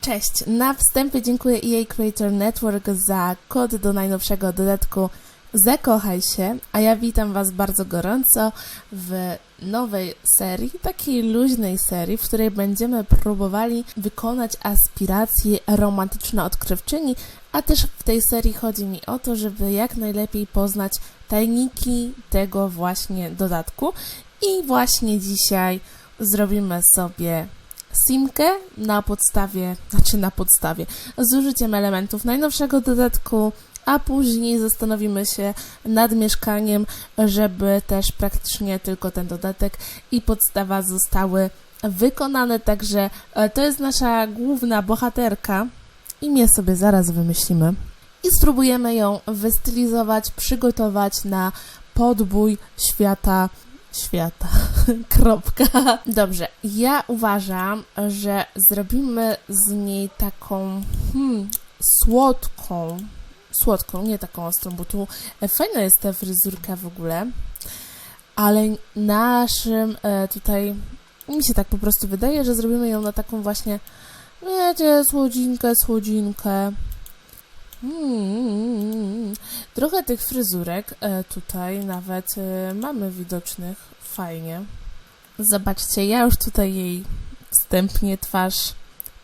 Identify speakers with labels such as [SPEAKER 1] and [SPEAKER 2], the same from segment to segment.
[SPEAKER 1] Cześć! Na wstępie dziękuję EA Creator Network za kod do najnowszego dodatku Zakochaj się, a ja witam Was bardzo gorąco w nowej serii, takiej luźnej serii, w której będziemy próbowali wykonać aspiracje romantyczno-odkrywczyni, a też w tej serii chodzi mi o to, żeby jak najlepiej poznać tajniki tego właśnie dodatku i właśnie dzisiaj zrobimy sobie simkę na podstawie, znaczy na podstawie, z użyciem elementów najnowszego dodatku, a później zastanowimy się nad mieszkaniem, żeby też praktycznie tylko ten dodatek i podstawa zostały wykonane, także e, to jest nasza główna bohaterka. Imię sobie zaraz wymyślimy i spróbujemy ją wystylizować, przygotować na podbój świata świata. Kropka. Dobrze, ja uważam, że zrobimy z niej taką hmm, słodką, słodką, nie taką ostrą, bo tu fajna jest ta fryzurka w ogóle, ale naszym e, tutaj, mi się tak po prostu wydaje, że zrobimy ją na taką właśnie, wiecie, słodzinkę, słodzinkę. Mm, trochę tych fryzurek e, tutaj nawet e, mamy widocznych fajnie. Zobaczcie, ja już tutaj jej wstępnie twarz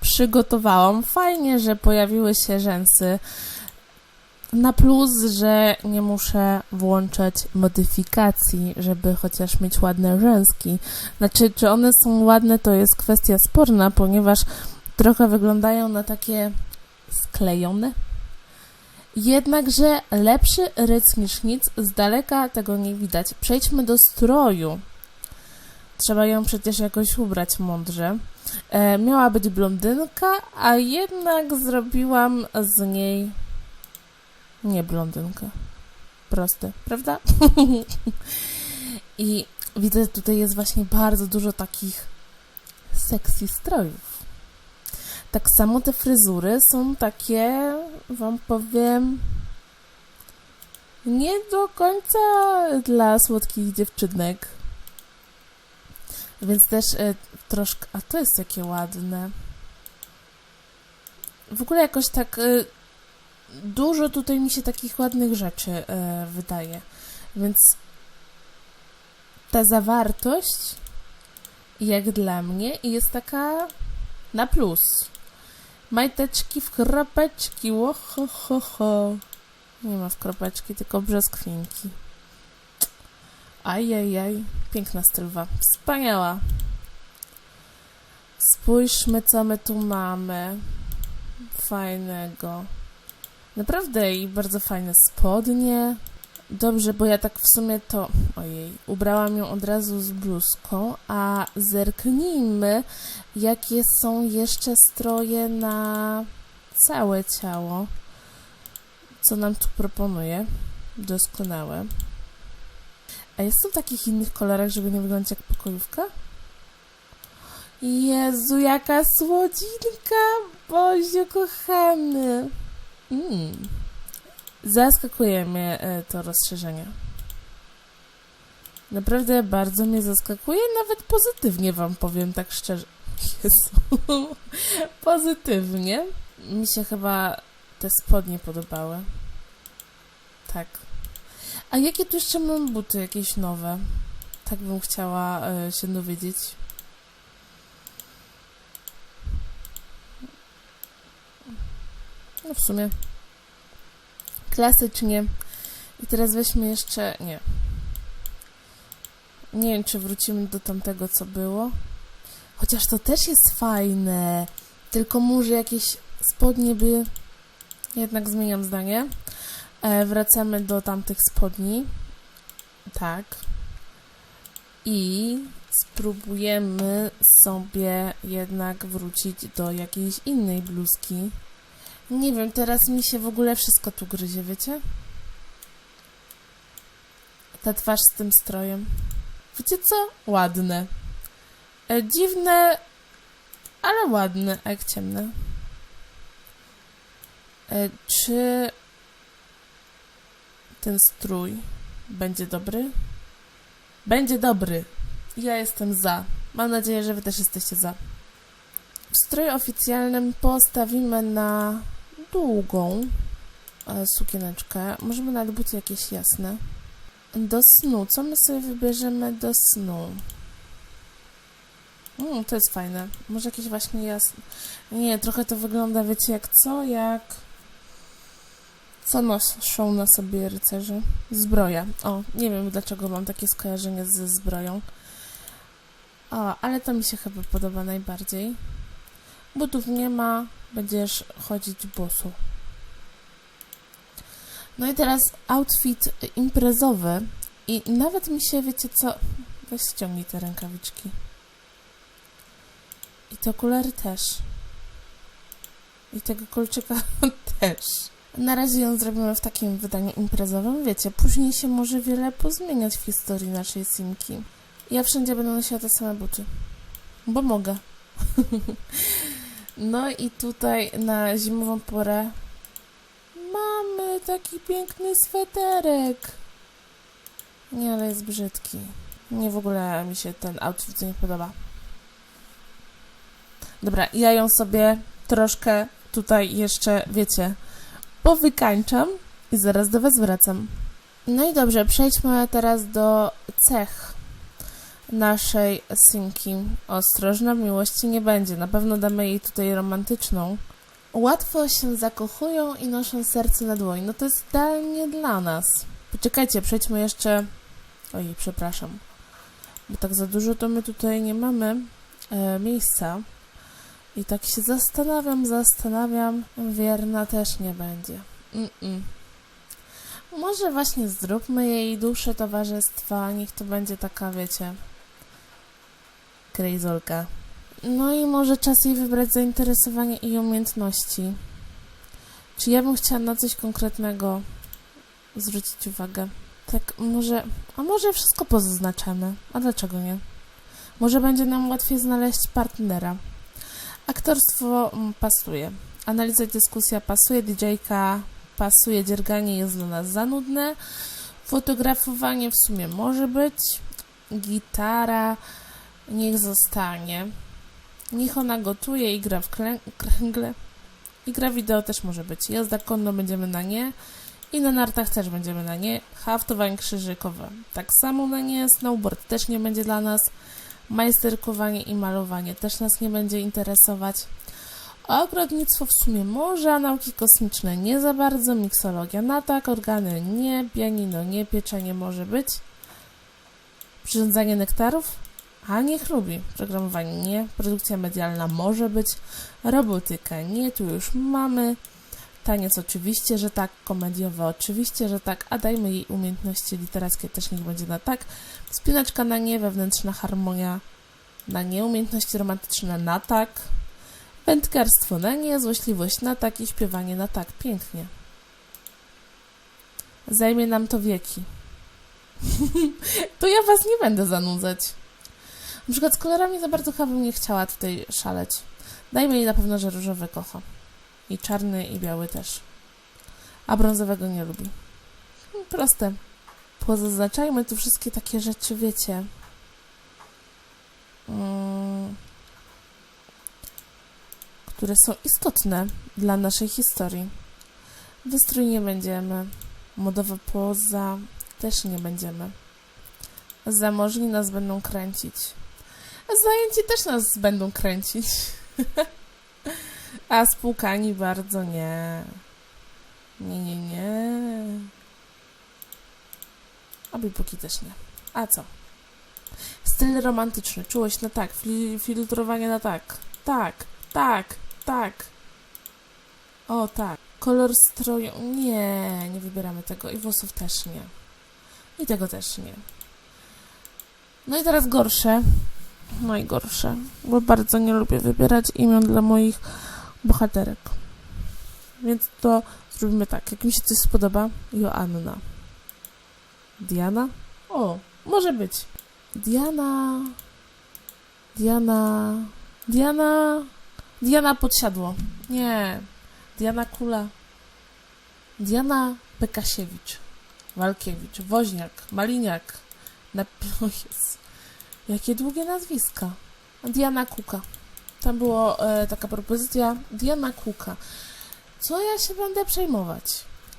[SPEAKER 1] przygotowałam. Fajnie, że pojawiły się rzęsy. Na plus, że nie muszę włączać modyfikacji, żeby chociaż mieć ładne rzęski. Znaczy, czy one są ładne, to jest kwestia sporna, ponieważ trochę wyglądają na takie sklejone. Jednakże lepszy rys niż nic, z daleka tego nie widać. Przejdźmy do stroju. Trzeba ją przecież jakoś ubrać mądrze. E, miała być blondynka, a jednak zrobiłam z niej nie blondynkę. Proste, prawda? I widzę, tutaj jest właśnie bardzo dużo takich sexy strojów. Tak samo te fryzury są takie, wam powiem, nie do końca dla słodkich dziewczynek. Więc też e, troszkę. A to jest jakie ładne. W ogóle jakoś tak. E, dużo tutaj mi się takich ładnych rzeczy e, wydaje. Więc ta zawartość, jak dla mnie, jest taka na plus. Majteczki w kropeczki, łoho, ho, ho. Nie ma w kropeczki, tylko brzoskwinki. Ajajaj, piękna stylwa, wspaniała. Spójrzmy, co my tu mamy. Fajnego. Naprawdę i bardzo fajne spodnie. Dobrze, bo ja tak w sumie to, ojej, ubrałam ją od razu z bluzką, a zerknijmy, jakie są jeszcze stroje na całe ciało. Co nam tu proponuje? Doskonałe. A jest to w takich innych kolorach, żeby nie wyglądać jak pokojówka? Jezu, jaka słodzinka! Boziu kochany! Mm. Zaskakuje mnie e, to rozszerzenie. Naprawdę bardzo mnie zaskakuje, nawet pozytywnie wam powiem, tak szczerze. Jezu. pozytywnie. Mi się chyba te spodnie podobały. Tak. A jakie tu jeszcze mam buty? Jakieś nowe? Tak bym chciała e, się dowiedzieć. No w sumie klasycznie. I teraz weźmy jeszcze... Nie. Nie wiem, czy wrócimy do tamtego, co było. Chociaż to też jest fajne. Tylko może jakieś spodnie by... Jednak zmieniam zdanie. E, wracamy do tamtych spodni. Tak. I spróbujemy sobie jednak wrócić do jakiejś innej bluzki. Nie wiem, teraz mi się w ogóle wszystko tu gryzie, wiecie? Ta twarz z tym strojem. Wiecie co? Ładne. E, dziwne, ale ładne, a jak ciemne. E, czy ten strój będzie dobry? Będzie dobry. Ja jestem za. Mam nadzieję, że wy też jesteście za. W stroju oficjalnym postawimy na długą e, sukieneczkę. Możemy nawet buty jakieś jasne. Do snu. Co my sobie wybierzemy do snu? Mm, to jest fajne. Może jakieś właśnie jasne. Nie, trochę to wygląda, wiecie, jak co? Jak. Co noszą na sobie rycerze? Zbroja. O, nie wiem dlaczego mam takie skojarzenie ze zbroją. O, ale to mi się chyba podoba najbardziej. Butów nie ma, będziesz chodzić bosu. No i teraz outfit imprezowy. I nawet mi się, wiecie co... Weź ściągnij te rękawiczki. I te okulary też. I tego kolczyka też. Na razie ją zrobimy w takim wydaniu imprezowym. Wiecie, później się może wiele pozmieniać w historii naszej simki. Ja wszędzie będę nosiła te same buty. Bo mogę. no i tutaj na zimową porę mamy taki piękny sweterek. Nie, ale jest brzydki. Nie, w ogóle mi się ten outfit nie podoba. Dobra, ja ją sobie troszkę tutaj jeszcze, wiecie, powykańczam i zaraz do Was wracam. No i dobrze, przejdźmy teraz do cech naszej synki. Ostrożna miłości nie będzie. Na pewno damy jej tutaj romantyczną. Łatwo się zakochują i noszą serce na dłoni. No to jest idealnie dla nas. Poczekajcie, przejdźmy jeszcze... Oj, przepraszam. Bo tak za dużo to my tutaj nie mamy e, miejsca. I tak się zastanawiam, zastanawiam. Wierna też nie będzie. Mm-mm. Może właśnie zróbmy jej duszę towarzystwa. Niech to będzie taka, wiecie, krejzolka. No i może czas jej wybrać zainteresowanie i umiejętności. Czy ja bym chciała na coś konkretnego zwrócić uwagę? Tak, może. A może wszystko pozaznaczamy? A dlaczego nie? Może będzie nam łatwiej znaleźć partnera. Aktorstwo mm, pasuje. Analiza dyskusja pasuje. DJ-ka pasuje. Dzierganie jest dla nas za nudne. Fotografowanie w sumie może być. Gitara niech zostanie. Niech ona gotuje i gra w kręgle. I gra wideo też może być. Jazda konno będziemy na nie. I na nartach też będziemy na nie. Haftowanie krzyżykowe. Tak samo na nie. Snowboard też nie będzie dla nas. Majsterkowanie i malowanie też nas nie będzie interesować. Ogrodnictwo w sumie może, a nauki kosmiczne nie za bardzo. Miksologia na tak, organy nie, pianino nie, pieczenie może być. Przyrządzanie nektarów? A niech lubi. Programowanie nie, produkcja medialna może być, robotyka nie, tu już mamy. Taniec oczywiście, że tak, komediowe oczywiście, że tak, a dajmy jej umiejętności literackie też niech będzie na tak. Spinaczka na nie, wewnętrzna harmonia na nie, umiejętności romantyczne na tak. Wędkarstwo na nie, złośliwość na tak i śpiewanie na tak. Pięknie. Zajmie nam to wieki. to ja was nie będę zanudzać. Na przykład z kolorami za bardzo chyba bym nie chciała tutaj szaleć. Dajmy jej na pewno, że różowy kocha. I czarny, i biały też. A brązowego nie lubi. Proste. Pozaznaczajmy tu wszystkie takie rzeczy, wiecie. Mm, które są istotne dla naszej historii. Wystrój nie będziemy. Modowa poza też nie będziemy. Zamożni nas będą kręcić. A zajęci też nas będą kręcić. A spłukani bardzo nie. Nie, nie, nie. A bibuki też nie. A co? Styl romantyczny, czułość na tak, fil- filtrowanie na tak. Tak, tak, tak. O tak. Kolor stroju. Nie, nie wybieramy tego. I włosów też nie. I tego też nie. No i teraz gorsze. Najgorsze. Bo bardzo nie lubię wybierać imion dla moich bohaterek. Więc to zrobimy tak. Jak mi się coś spodoba, Joanna. Diana? O, może być. Diana. Diana. Diana. Diana podsiadło. Nie. Diana Kula. Diana Bekasiewicz. Walkiewicz. Woźniak. Maliniak. Nap... O Jezu. Jakie długie nazwiska. Diana Kuka. Tam była e, taka propozycja Diana Cooka. Co ja się będę przejmować?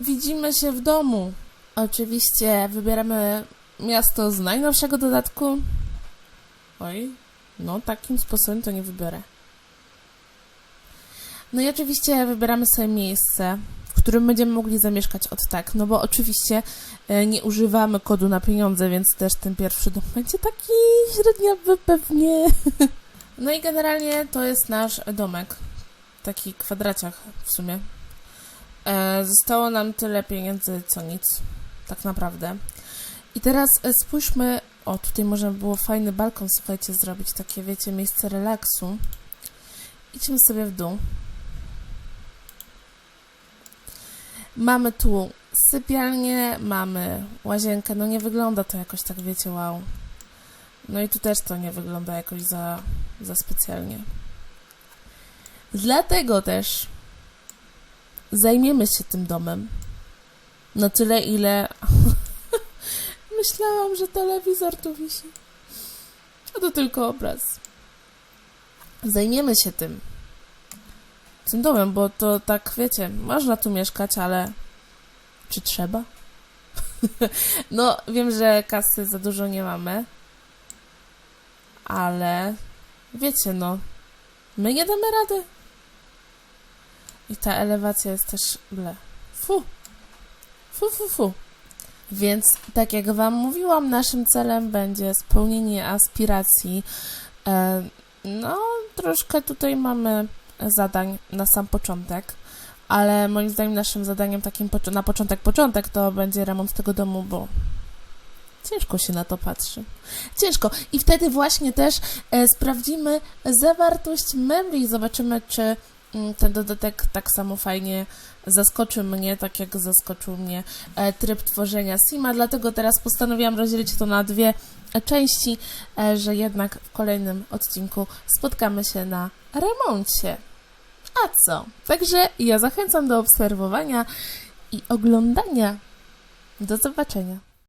[SPEAKER 1] Widzimy się w domu. Oczywiście wybieramy miasto z najnowszego dodatku. Oj, no takim sposobem to nie wybiorę. No i oczywiście wybieramy sobie miejsce, którym będziemy mogli zamieszkać od tak, no bo oczywiście e, nie używamy kodu na pieniądze, więc też ten pierwszy dom będzie taki średniowy pewnie. No i generalnie to jest nasz domek, taki kwadraciach w sumie. E, zostało nam tyle pieniędzy, co nic, tak naprawdę. I teraz e, spójrzmy, o tutaj można by było fajny balkon, słuchajcie, zrobić, takie wiecie, miejsce relaksu. Idźmy sobie w dół. Mamy tu sypialnię, mamy łazienkę. No nie wygląda to jakoś tak, wiecie, wow. No i tu też to nie wygląda jakoś za, za specjalnie. Dlatego też zajmiemy się tym domem. Na tyle, ile myślałam, że telewizor tu wisi. A to tylko obraz. Zajmiemy się tym tym domem, bo to tak, wiecie, można tu mieszkać, ale czy trzeba? no, wiem, że kasy za dużo nie mamy, ale wiecie, no, my nie damy rady. I ta elewacja jest też ble. Fu. Fu, fu, fu. Więc, tak jak Wam mówiłam, naszym celem będzie spełnienie aspiracji. E, no, troszkę tutaj mamy zadań na sam początek, ale moim zdaniem naszym zadaniem takim na początek początek to będzie remont tego domu, bo ciężko się na to patrzy. Ciężko. I wtedy właśnie też e, sprawdzimy zawartość memory i zobaczymy, czy ten dodatek tak samo fajnie zaskoczy mnie, tak jak zaskoczył mnie e, tryb tworzenia Sima, dlatego teraz postanowiłam rozdzielić to na dwie części, e, że jednak w kolejnym odcinku spotkamy się na remoncie. A co? Także ja zachęcam do obserwowania i oglądania. Do zobaczenia.